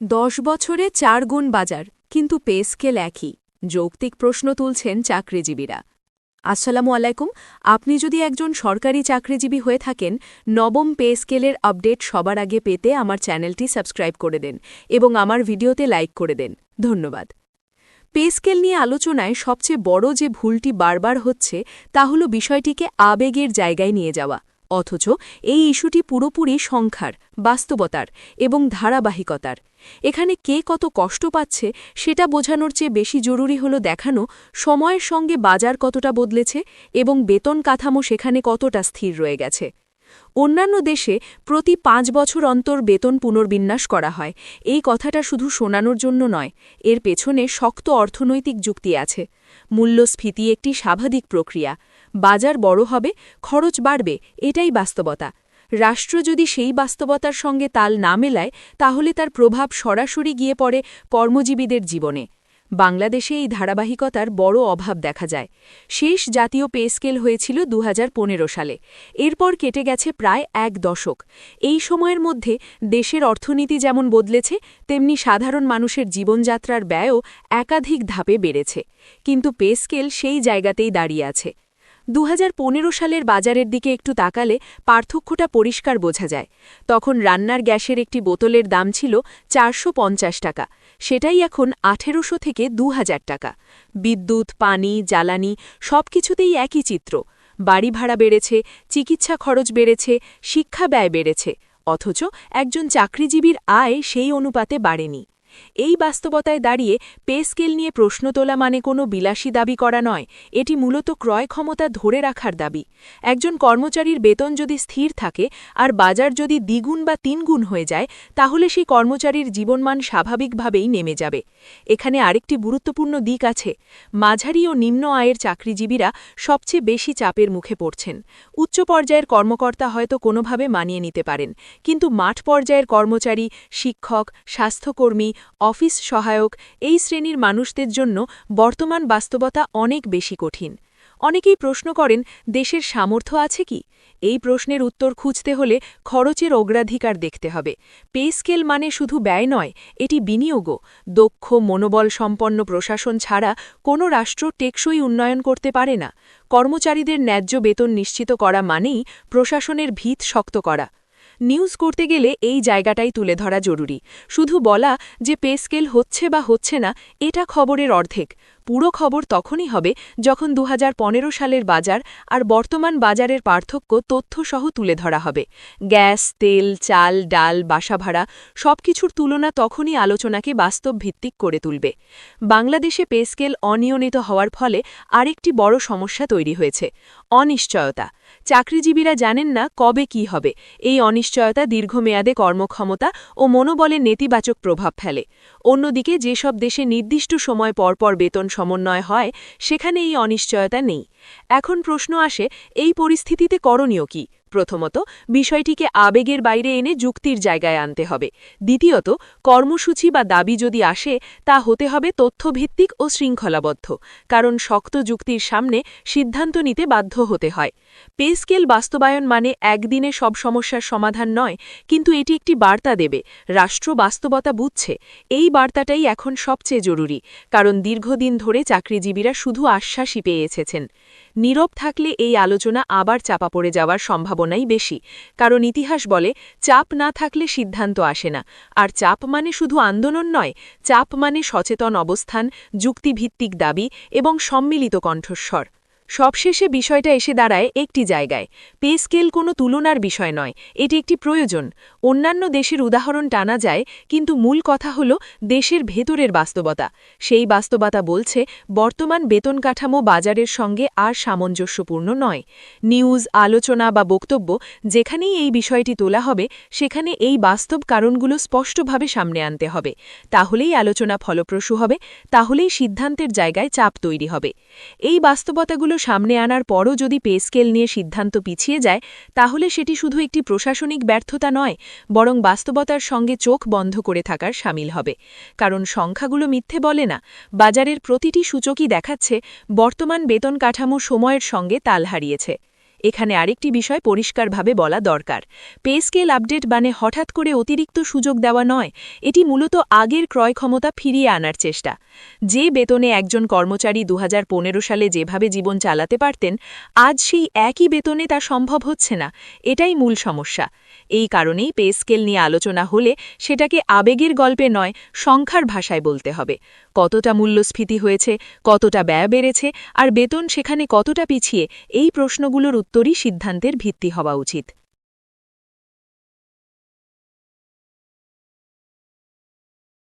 দশ বছরে চার গুণ বাজার, কিন্তু পে স্কেল একই। যৌক্তিক প্রশ্ন তুলছেন চাকরিজীবীরা। আসসালামু আলাইকুম, আপনি যদি একজন সরকারি চাকরিজীবী হয়ে থাকেন, নবম পে স্কেলের আপডেট সবার আগে পেতে আমার চ্যানেলটি সাবস্ক্রাইব করে দেন এবং আমার ভিডিওতে লাইক করে দেন। ধন্যবাদ। পে স্কেল নিয়ে আলোচনায় সবচেয়ে বড় যে ভুলটি বারবার হচ্ছে, তা হল বিষয়টিকে আবেগের জায়গায় নিয়ে যাওয়া, অথচ এই ইস্যুটি পুরোপুরি সংখ্যার, বাস্তবতার এবং ধারাবাহিকতার। এখানে কে কত কষ্ট পাচ্ছে সেটা বোঝানোর চেয়ে বেশি জরুরি হল দেখানো সময়ের সঙ্গে বাজার কতটা বদলেছে এবং বেতন কাঠামো সেখানে কতটা স্থির রয়ে গেছে। অন্যান্য দেশে প্রতি পাঁচ বছর অন্তর বেতন পুনর্বিন্যাস করা হয়। এই কথাটা শুধু শোনানোর জন্য নয়, এর পেছনে শক্ত অর্থনৈতিক যুক্তি আছে। মূল্যস্ফীতি একটি স্বাভাবিক প্রক্রিয়া। বাজার বড় হবে, খরচ বাড়বে, এটাই বাস্তবতা। রাষ্ট্র যদি সেই বাস্তবতার সঙ্গে তাল না মেলায়, তাহলে তার প্রভাব সরাসরি গিয়ে পড়ে কর্মজীবীদের জীবনে। বাংলাদেশে এই ধারাবাহিকতার বড় অভাব দেখা যায়। শেষ জাতীয় পে স্কেল হয়েছিল দু হাজার পনেরো সালে। এরপর কেটে গেছে প্রায় এক দশক। এই সময়ের মধ্যে দেশের অর্থনীতি যেমন বদলেছে, তেমনি সাধারণ মানুষের জীবনযাত্রার ব্যয়ও একাধিক ধাপে বেড়েছে। কিন্তু পে স্কেল সেই জায়গাতেই দাঁড়িয়ে আছে। দু হাজার পনেরো সালের বাজারের দিকে একটু তাকালে পার্থক্যটা পরিষ্কার বোঝা যায়। তখন রান্নার গ্যাসের একটি বোতলের দাম ছিল চারশো পঞ্চাশ টাকা। সেটাই এখন আঠেরোশো থেকে দু হাজার টাকা। বিদ্যুৎ, পানি, জ্বালানি সব কিছুতেই একই চিত্র। বাড়ি ভাড়া বেড়েছে, চিকিৎসা খরচ বেড়েছে, শিক্ষা ব্যয় বেড়েছে। অথচ একজন চাকরিজীবীর আয় সেই অনুপাতে বাড়েনি। এই বাস্তবতায় দাঁড়িয়ে পে স্কেল নিয়ে প্রশ্ন তোলা মানে কোনো বিলাসী দাবি করা নয়, এটি মূলত ক্রয় ক্ষমতা ধরে রাখার দাবি। একজন কর্মচারীর বেতন যদি স্থির থাকে আর বাজার যদি দ্বিগুণ বা তিনগুণ হয়ে যায়, তাহলে সেই কর্মচারীর জীবনমান স্বাভাবিকভাবেই নেমে যাবে। এখানে আরেকটি গুরুত্বপূর্ণ দিক আছে। মাঝারি ও নিম্ন আয়ের চাকরিজীবীরা সবচেয়ে বেশি চাপের মুখে পড়ছেন। উচ্চ পর্যায়ের কর্মকর্তা হয়তো কোনোভাবে মানিয়ে নিতে পারেন, কিন্তু মাঠ পর্যায়ের কর্মচারী, শিক্ষক, স্বাস্থ্যকর্মী অফিস সহায়ক এই শ্রেণির মানুষদের জন্য বর্তমান বাস্তবতা অনেক বেশি কঠিন। অনেকেই প্রশ্ন করেন, দেশের সামর্থ্য আছে কি? এই প্রশ্নের উত্তর খুঁজতে হলে খরচের অগ্রাধিকার দেখতে হবে। পে স্কেল মানে শুধু ব্যয় নয়, এটি বিনিয়োগও। দক্ষ, মনোবল সম্পন্ন প্রশাসন ছাড়া কোনো রাষ্ট্র টেকসই উন্নয়ন করতে পারে না। কর্মচারীদের ন্যায্য বেতন নিশ্চিত করা মানেই প্রশাসনের ভিত শক্ত করা। নিউজ করতে গেলে এই জায়গাটাই তুলে ধরা জরুরি। শুধু বলা যে পে স্কেল হচ্ছে বা হচ্ছে না, এটা খবরের অর্ধেক। পুরো খবর তখনই হবে যখন দু হাজার পনেরো সালের বাজার আর বর্তমান বাজারের পার্থক্য তথ্যসহ তুলে ধরা হবে। গ্যাস, তেল, চাল, ডাল, বাসা ভাড়া সবকিছুর তুলনা তখনই আলোচনাকে বাস্তব ভিত্তিক করে তুলবে। বাংলাদেশে পে স্কেল অনিয়মিত হওয়ার ফলে আরেকটি বড় সমস্যা তৈরি হয়েছে, অনিশ্চয়তা। চাকরিজীবীরা জানেন না কবে কি হবে। এই অনিশ্চয়তা দীর্ঘমেয়াদে কর্মক্ষমতা ও মনোবলের নেতিবাচক প্রভাব ফেলে। অন্যদিকে যেসব দেশে নির্দিষ্ট সময় পরপর বেতন সমন্বয় হয় সেখানে এই অনিশ্চয়তা নেই। এখন প্রশ্ন আসে এই পরিস্থিতিতে করণীয় কি? প্রথমত, বিষয়টিকে আবেগের বাইরে এনে যুক্তির জায়গায় আনতে হবে। দ্বিতীয়ত, কর্মসূচি বা দাবি যদি আসে, তা হতে হবে তথ্যভিত্তিক ও শৃঙ্খলাবদ্ধ, কারণ শক্ত যুক্তির সামনে সিদ্ধান্ত নিতে বাধ্য হতে হয়। পে স্কেল বাস্তবায়ন মানে একদিনে সব সমস্যার সমাধান নয়, কিন্তু এটি একটি বার্তা দেবে, রাষ্ট্র বাস্তবতা বুঝছে। এই বার্তাটাই এখন সবচেয়ে জরুরি, কারণ দীর্ঘদিন ধরে চাকরিজীবীরা শুধু আশ্বাসই পেয়ে এসেছেন। নীরব থাকলে এই আলোচনা আবার চাপা পড়ে যাওয়ার সম্ভাবনাই বেশি, কারণ ইতিহাস বলে চাপ না থাকলে সিদ্ধান্ত আসে না। আর চাপ মানে শুধু আন্দোলন নয়, চাপ মানে সচেতন অবস্থান, যুক্তিভিত্তিক দাবি এবং সম্মিলিত কণ্ঠস্বর। সবশেষে বিষয়টা এসে দাঁড়ায় একটি জায়গায়। পে স্কেল কোনো তুলনার বিষয় নয়, এটি একটি প্রয়োজন। অন্যান্য দেশের উদাহরণ টানা যায়, কিন্তু মূল কথা হল দেশের ভেতরের বাস্তবতা। সেই বাস্তবতা বলছে, বর্তমান বেতন কাঠামো বাজারের সঙ্গে আর সামঞ্জস্যপূর্ণ নয়। নিউজ, আলোচনা বা বক্তব্য যেখানেই এই বিষয়টি তোলা হবে, সেখানে এই বাস্তব কারণগুলো স্পষ্টভাবে সামনে আনতে হবে। তাহলেই আলোচনা ফলপ্রসূ হবে, তাহলেই সিদ্ধান্তের জায়গায় চাপ তৈরি হবে। এই বাস্তবতাগুলো সামনে আনার পরও যদি পে স্কেল নিয়ে সিদ্ধান্ত পিছিয়ে যায়, তাহলে সেটি শুধু একটি প্রশাসনিক ব্যর্থতা নয়, বরং বাস্তবতার সঙ্গে চোখ বন্ধ করে থাকার সামিল হবে। কারণ সংখ্যাগুলো মিথ্যে বলে না, বাজারের প্রতিটি সূচকই দেখাচ্ছে বর্তমান বেতন কাঠামো সময়ের সঙ্গে তাল হারিয়েছে। এখানে আরেকটি বিষয় পরিষ্কারভাবে বলা দরকার। পে স্কেল আপডেট মানে হঠাৎ করে অতিরিক্ত সুযোগ দেওয়া নয়, এটি মূলত আগের ক্রয় ক্ষমতা ফিরিয়ে আনার চেষ্টা। যে বেতনে একজন কর্মচারী দু হাজার পনেরো সালে যেভাবে জীবন চালাতে পারতেন, আজ সেই একই বেতনে তা সম্ভব হচ্ছে না, এটাই মূল সমস্যা। এই কারণেই পে স্কেল নিয়ে আলোচনা হলে সেটাকে আবেগের গল্পে নয়, সংখ্যার ভাষায় বলতে হবে। কতটা মূল্যস্ফীতি হয়েছে, কতটা ব্যয় বেড়েছে, আর বেতন সেখানে কতটা পিছিয়ে, এই প্রশ্নগুলোর উত্তরই সিদ্ধান্তের ভিত্তি হওয়া উচিত।